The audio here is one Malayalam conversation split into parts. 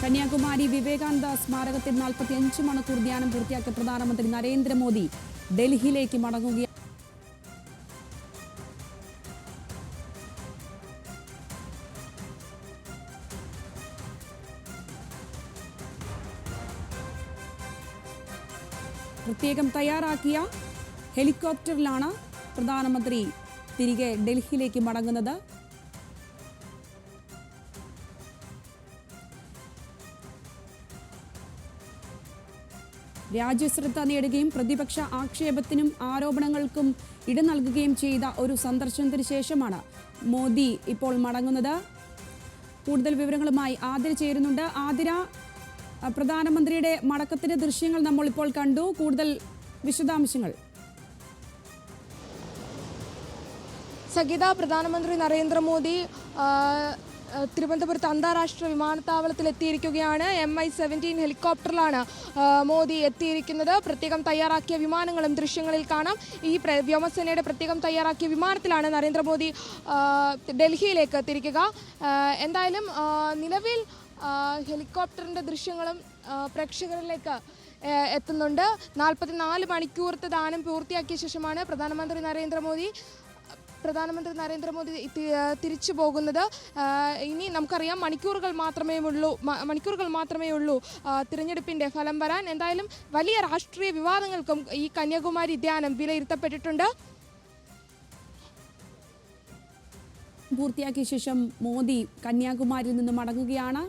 കന്യാകുമാരി വിവേകാനന്ദ സ്മാരകത്തിൽ നാൽപ്പത്തി അഞ്ച് മണിക്കൂർ ധ്യാനം പൂർത്തിയാക്കിയ പ്രധാനമന്ത്രി നരേന്ദ്രമോദി ഡൽഹിയിലേക്ക് മടങ്ങുകയാണ്. പ്രത്യേകം തയ്യാറാക്കിയ ഹെലികോപ്റ്ററിലാണ് പ്രധാനമന്ത്രി തിരികെ ഡൽഹിയിലേക്ക് മടങ്ങുന്നത്. രാജ്യശ്രദ്ധ നേടുകയും പ്രതിപക്ഷ ആക്ഷേപത്തിനും ആരോപണങ്ങൾക്കും ഇട നൽകുകയും ചെയ്ത ഒരു സന്ദർശനത്തിന് ശേഷമാണ് മോദി ഇപ്പോൾ മടങ്ങുന്നത്. കൂടുതൽ വിവരങ്ങളുമായി ആതിര ചേരുന്നുണ്ട്. ആതിര പ്രധാനമന്ത്രിയുടെ മടക്കത്തിന്റെ ദൃശ്യങ്ങൾ നമ്മൾ ഇപ്പോൾ കണ്ടു. കൂടുതൽ വിശദാംശങ്ങൾ. സഗീത പ്രധാനമന്ത്രി നരേന്ദ്രമോദി തിരുവനന്തപുരത്ത് അന്താരാഷ്ട്ര വിമാനത്താവളത്തിൽ എത്തിയിരിക്കുകയാണ്. എം ഐ സെവന്റീൻ ഹെലികോപ്റ്ററിലാണ് മോദി എത്തിയിരിക്കുന്നത്. പ്രത്യേകം തയ്യാറാക്കിയ വിമാനങ്ങളും ദൃശ്യങ്ങളിൽ കാണാം. ഈ വ്യോമസേനയുടെ പ്രത്യേകം തയ്യാറാക്കിയ വിമാനത്തിലാണ് നരേന്ദ്രമോദി ഡൽഹിയിലേക്ക് തിരിക്കുക എന്തായാലും നിലവിൽ ഹെലികോപ്റ്ററിന്റെ ദൃശ്യങ്ങളും പ്രേക്ഷകരിലേക്ക് എത്തുന്നുണ്ട്. നാൽപ്പത്തിനാല് മണിക്കൂറത്തെ ദാനം പൂർത്തിയാക്കിയ ശേഷമാണ് പ്രധാനമന്ത്രി നരേന്ദ്രമോദി പ്രധാനമന്ത്രി നരേന്ദ്രമോദി തിരിച്ചു പോകുന്നത്. ഇനി നമുക്കറിയാം മണിക്കൂറുകൾ മാത്രമേ ഉള്ളൂ മണിക്കൂറുകൾ മാത്രമേ ഉള്ളൂ തിരഞ്ഞെടുപ്പിന്റെ ഫലം വരാൻ. എന്തായാലും വലിയ രാഷ്ട്രീയ വിവാദങ്ങൾക്കും ഈ കന്യാകുമാരി ധ്യാനം വിലയിരുത്തപ്പെട്ടിട്ടുണ്ട്. പൂർത്തിയാക്കിയ ശേഷം മോദി കന്യാകുമാരിയിൽ നിന്ന് മടങ്ങുകയാണ്.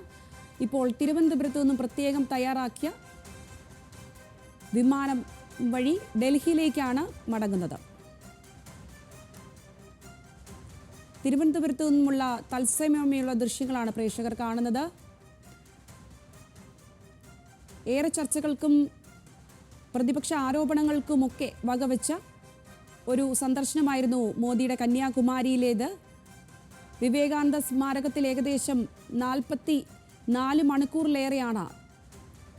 ഇപ്പോൾ തിരുവനന്തപുരത്ത് നിന്നും പ്രത്യേകം തയ്യാറാക്കിയ വിമാനം വഴി ഡൽഹിയിലേക്കാണ് മടങ്ങുന്നത്. തിരുവനന്തപുരത്ത് നിന്നുമുള്ള തത്സമയമുള്ള ദൃശ്യങ്ങളാണ് പ്രേക്ഷകർ കാണുന്നത്. ഏറെ ചർച്ചകൾക്കും പ്രതിപക്ഷ ആരോപണങ്ങൾക്കുമൊക്കെ വകവെച്ച ഒരു സന്ദർശനമായിരുന്നു മോദിയുടെ കന്യാകുമാരിയിലേത്. വിവേകാനന്ദ സ്മാരകത്തിൽ ഏകദേശം നാൽപ്പത്തി നാല് മണിക്കൂറിലേറെയാണ്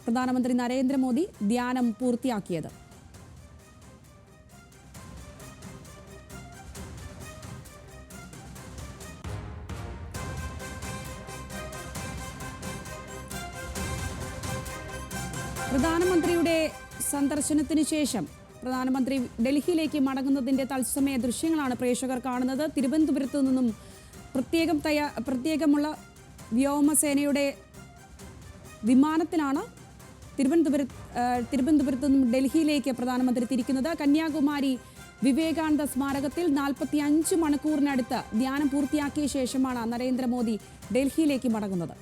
പ്രധാനമന്ത്രി നരേന്ദ്രമോദി ധ്യാനം പൂർത്തിയാക്കിയത്. പ്രധാനമന്ത്രിയുടെ സന്ദർശനത്തിന് ശേഷം പ്രധാനമന്ത്രി ഡൽഹിയിലേക്ക് മടങ്ങുന്നതിന്റെ തത്സമയ ദൃശ്യങ്ങളാണ് പ്രേക്ഷകർ കാണുന്നത്. തിരുവനന്തപുരത്ത് നിന്നും പ്രത്യേകം തയ്യാ പ്രത്യേകമുള്ള വ്യോമസേനയുടെ വിമാനത്തിലാണ് തിരുവനന്തപുരത്ത് നിന്നും ഡൽഹിയിലേക്ക് പ്രധാനമന്ത്രി തിരിക്കുന്നത്. കന്യാകുമാരി വിവേകാനന്ദ സ്മാരകത്തിൽ നാൽപ്പത്തി അഞ്ച് മണിക്കൂറിനടുത്ത് ധ്യാനം പൂർത്തിയാക്കിയ ശേഷമാണ് നരേന്ദ്രമോദി ഡൽഹിയിലേക്ക് മടങ്ങുന്നത്.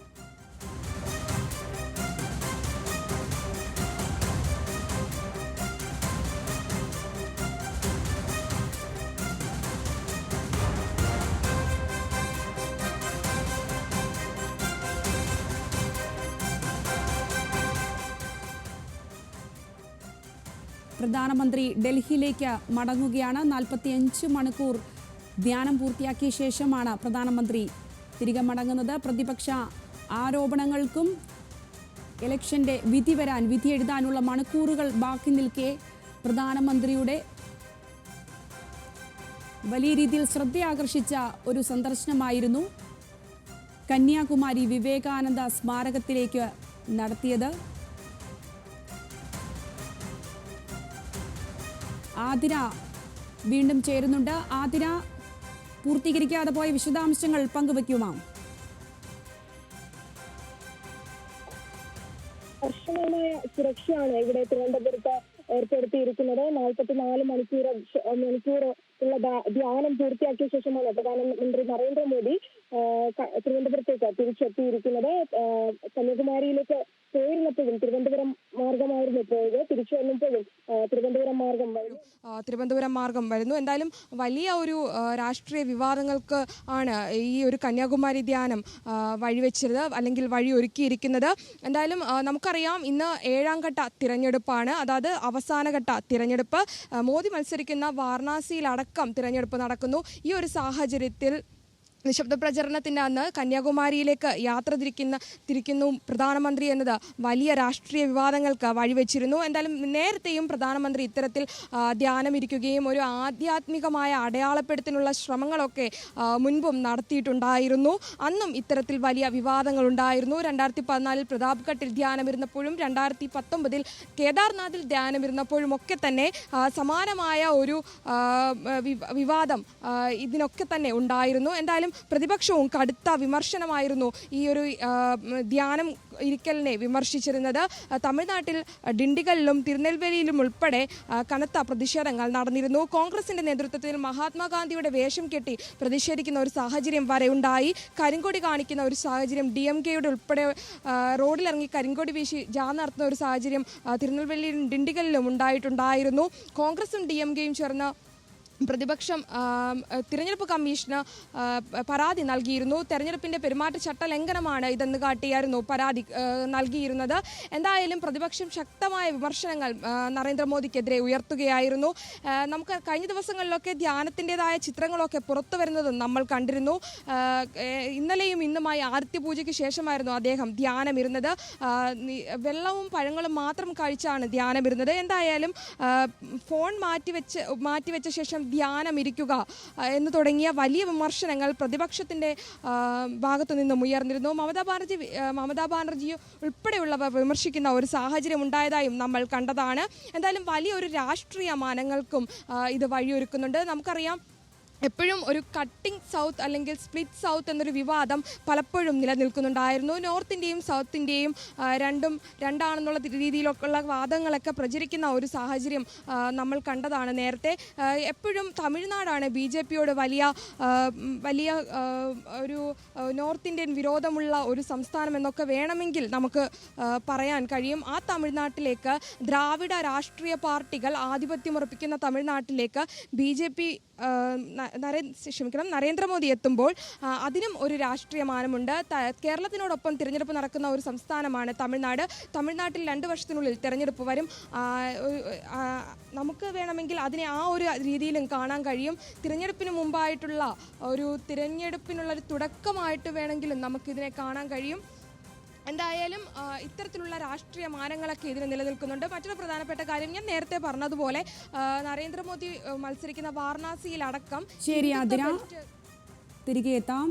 പ്രധാനമന്ത്രി ഡൽഹിയിലേക്ക് മടങ്ങുകയാണ്. നാൽപ്പത്തിയഞ്ച് മണിക്കൂർ ധ്യാനം പൂർത്തിയാക്കിയ ശേഷമാണ് പ്രധാനമന്ത്രി തിരികെ മടങ്ങുന്നത്. പ്രതിപക്ഷ ആരോപണങ്ങൾക്കും ഇലക്ഷന്റെ വിധി വരാൻ വിധി എഴുതാനുള്ള മണിക്കൂറുകൾ ബാക്കി നിൽക്കെ പ്രധാനമന്ത്രിയുടെ വലിയ രീതിയിൽ ശ്രദ്ധയാകർഷിച്ച ഒരു സന്ദർശനമായിരുന്നു കന്യാകുമാരി വിവേകാനന്ദ സ്മാരകത്തിലേക്ക് നടത്തിയത്. ആതിര വീണ്ടും ചേരുന്നുണ്ട്. ആതിര പൂർത്തീകരിക്കാതെ പോയ വിശദാംശങ്ങൾ പങ്കുവയ്ക്കുമാം കർശനമായ സുരക്ഷയാണ് ഇവിടെ തിരുവനന്തപുരത്ത് ഏർപ്പെടുത്തിയിരിക്കുന്നത്. നാൽപ്പത്തിനാല് മണിക്കൂർ മണിക്കൂർ ഉള്ള ധ്യാ- ധ്യാനം പൂർത്തിയാക്കിയ ശേഷമാണ് പ്രധാനമന്ത്രി നരേന്ദ്രമോദി തിരുവനന്തപുരത്തേക്ക് തിരിച്ചെത്തിയിരിക്കുന്നത്. കന്യാകുമാരിയിലേക്ക് പോയിരുന്നപ്പോഴും തിരുവനന്തപുരം മാർഗമായിരുന്നു പോയത്. തിരിച്ചു വന്നപ്പോഴും തിരുവനന്തപുരം മാർഗം തിരുവനന്തപുരം മാർഗം വരുന്നു. എന്തായാലും വലിയ ഒരു രാഷ്ട്രീയ വിവാദങ്ങൾക്ക് ആണ് ഈ ഒരു കന്യാകുമാരി ധ്യാനം വഴിവെച്ചത് അല്ലെങ്കിൽ വഴി ഒരുക്കിയിരിക്കുന്നത്. എന്തായാലും നമുക്കറിയാം ഇന്ന് ഏഴാം ഘട്ട തിരഞ്ഞെടുപ്പാണ്. അതായത് അവസാനഘട്ട തിരഞ്ഞെടുപ്പ്. മോദി മത്സരിക്കുന്ന വാരണാസിയിലടക്കം തിരഞ്ഞെടുപ്പ് നടക്കുന്നു. ഈ ഒരു സാഹചര്യത്തിൽ നിശബ്ദ പ്രചരണത്തിന്റെ അന്ന് കന്യാകുമാരിയിലേക്ക് യാത്ര തിരിക്കുന്ന തിരിക്കുന്നു പ്രധാനമന്ത്രി എന്നത് വലിയ രാഷ്ട്രീയ വിവാദങ്ങൾക്ക് വഴിവെച്ചിരുന്നു. എന്തായാലും നേരത്തെയും പ്രധാനമന്ത്രി ഇത്തരത്തിൽ ധ്യാനമിരിക്കുകയും ഒരു ആധ്യാത്മികമായ അടയാളപ്പെടുത്തിനുള്ള ശ്രമങ്ങളൊക്കെ മുൻപും നടത്തിയിട്ടുണ്ടായിരുന്നു. അന്നും ഇത്തരത്തിൽ വലിയ വിവാദങ്ങൾ ഉണ്ടായിരുന്നു രണ്ടായിരത്തി പതിനാലിൽ പ്രതാപ്ഘട്ടിൽ ധ്യാനമിരുന്നപ്പോഴും രണ്ടായിരത്തി പത്തൊമ്പതിൽ കേദാർനാഥിൽ ധ്യാനമിരുന്നപ്പോഴും ഒക്കെ തന്നെ സമാനമായ ഒരു വിവാദം ഇതിനൊക്കെ തന്നെ ഉണ്ടായിരുന്നു. എന്തായാലും പ്രതിപക്ഷവും കടുത്ത വിമർശനമായിരുന്നു ഈ ഒരു ധ്യാനം ഇരിക്കലിനെ വിമർശിച്ചിരുന്നത്. തമിഴ്നാട്ടിൽ ഡിണ്ടിഗലിലും തിരുനെൽവേലിയിലും ഉൾപ്പെടെ കനത്ത പ്രതിഷേധങ്ങൾ നടന്നിരുന്നു. കോൺഗ്രസിന്റെ നേതൃത്വത്തിൽ മഹാത്മാഗാന്ധിയുടെ വേഷം കെട്ടി പ്രതിഷേധിക്കുന്ന ഒരു സാഹചര്യം വരെ ഉണ്ടായി. കരിങ്കൊടി കാണിക്കുന്ന ഒരു സാഹചര്യം ഡി എം കെയുടെ ഉൾപ്പെടെ റോഡിലിറങ്ങി കരിങ്കൊടി വീശി ജാ നടത്തുന്ന ഒരു സാഹചര്യം തിരുനെൽവേലിയിലും ഡിണ്ടിഗലിലും ഉണ്ടായിട്ടുണ്ടായിരുന്നു. കോൺഗ്രസും ഡി എം കെയും ചേർന്ന് പ്രതിപക്ഷം തിരഞ്ഞെടുപ്പ് കമ്മീഷന് പരാതി നൽകിയിരുന്നു. തെരഞ്ഞെടുപ്പിന്റെ പെരുമാറ്റച്ചട്ട ലംഘനമാണ് ഇതെന്ന് കാട്ടിയായിരുന്നു പരാതി നൽകിയിരുന്നത്. എന്തായാലും പ്രതിപക്ഷം ശക്തമായ വിമർശനങ്ങൾ നരേന്ദ്രമോദിക്കെതിരെ ഉയർത്തുകയായിരുന്നു. നമുക്ക് കഴിഞ്ഞ ദിവസങ്ങളിലൊക്കെ ധ്യാനത്തിന്റെതായ ചിത്രങ്ങളൊക്കെ പുറത്തു വരുന്നതും നമ്മൾ കണ്ടിരുന്നു. ഇന്നലെയും ഇന്നുമായി ആരത്തി പൂജയ്ക്ക് ശേഷമായിരുന്നു അദ്ദേഹം ധ്യാനമിരുന്നത്. വെള്ളവും പഴങ്ങളും മാത്രം കഴിച്ചാണ് ധ്യാനമിരുന്നത്. എന്തായാലും ഫോൺ മാറ്റിവെച്ച് മാറ്റിവെച്ച ശേഷം ധ്യാനം ഇരിക്കുക എന്ന് തുടങ്ങിയ വലിയ വിമർശനങ്ങൾ പ്രതിപക്ഷത്തിന്റെ ഭാഗത്തു നിന്നും ഉയർന്നിരുന്നു. മമതാ ബാനർജി മമതാ ബാനർജി ഉൾപ്പെടെയുള്ളവർ വിമർശിക്കുന്ന ഒരു സാഹചര്യം ഉണ്ടായതായും നമ്മൾ കണ്ടതാണ്. എന്തായാലും വലിയൊരു രാഷ്ട്രീയ മാനങ്ങൾക്കും ഇത് വഴിയൊരുക്കുന്നുണ്ട്. നമുക്കറിയാം എപ്പോഴും ഒരു കട്ടിംഗ് സൗത്ത് അല്ലെങ്കിൽ സ്പ്ലിറ്റ് സൗത്ത് എന്നൊരു വിവാദം പലപ്പോഴും നിലനിൽക്കുന്നുണ്ടായിരുന്നു. നോർത്ത് ഇന്ത്യയും സൗത്ത് ഇന്ത്യയും രണ്ടും രണ്ടാണെന്നുള്ള രീതിയിലൊക്കെയുള്ള വാദങ്ങളൊക്കെ പ്രചരിക്കുന്ന ഒരു സാഹചര്യം നമ്മൾ കണ്ടതാണ് നേരത്തെ. എപ്പോഴും തമിഴ്നാടാണ് ബി ജെ പിയോട് വലിയ വലിയ ഒരു നോർത്ത് ഇന്ത്യൻ വിരോധമുള്ള ഒരു സംസ്ഥാനം എന്നൊക്കെ വേണമെങ്കിൽ നമുക്ക് പറയാൻ കഴിയും. ആ തമിഴ്നാട്ടിലേക്ക് ദ്രാവിഡ രാഷ്ട്രീയ പാർട്ടികൾ ആധിപത്യമുറപ്പിക്കുന്ന തമിഴ്നാട്ടിലേക്ക് ബി ജെ പി ക്ഷമിക്കണം നരേന്ദ്രമോദി എത്തുമ്പോൾ അതിനും ഒരു രാഷ്ട്രീയ മാനമുണ്ട്. കേരളത്തിനോടൊപ്പം തിരഞ്ഞെടുപ്പ് നടക്കുന്ന ഒരു സംസ്ഥാനമാണ് തമിഴ്നാട്. തമിഴ്നാട്ടിൽ രണ്ട് വർഷത്തിനുള്ളിൽ തിരഞ്ഞെടുപ്പ് വരും. നമുക്ക് വേണമെങ്കിൽ അതിനെ ആ ഒരു രീതിയിലും കാണാൻ കഴിയും. തിരഞ്ഞെടുപ്പിന് മുമ്പായിട്ടുള്ള ഒരു തിരഞ്ഞെടുപ്പിനുള്ള ഒരു തുടക്കമായിട്ട് വേണമെങ്കിലും നമുക്കിതിനെ കാണാൻ കഴിയും. എന്തായാലും ഇത്തരത്തിലുള്ള രാഷ്ട്രീയ മാനങ്ങളൊക്കെ ഇതിന് നിലനിൽക്കുന്നുണ്ട്. മറ്റൊരു പ്രധാനപ്പെട്ട കാര്യം ഞാൻ നേരത്തെ പറഞ്ഞതുപോലെ നരേന്ദ്രമോദി മത്സരിക്കുന്ന വാരണാസിയിലടക്കം ശരി അതിരാ തിരികെ എത്താം.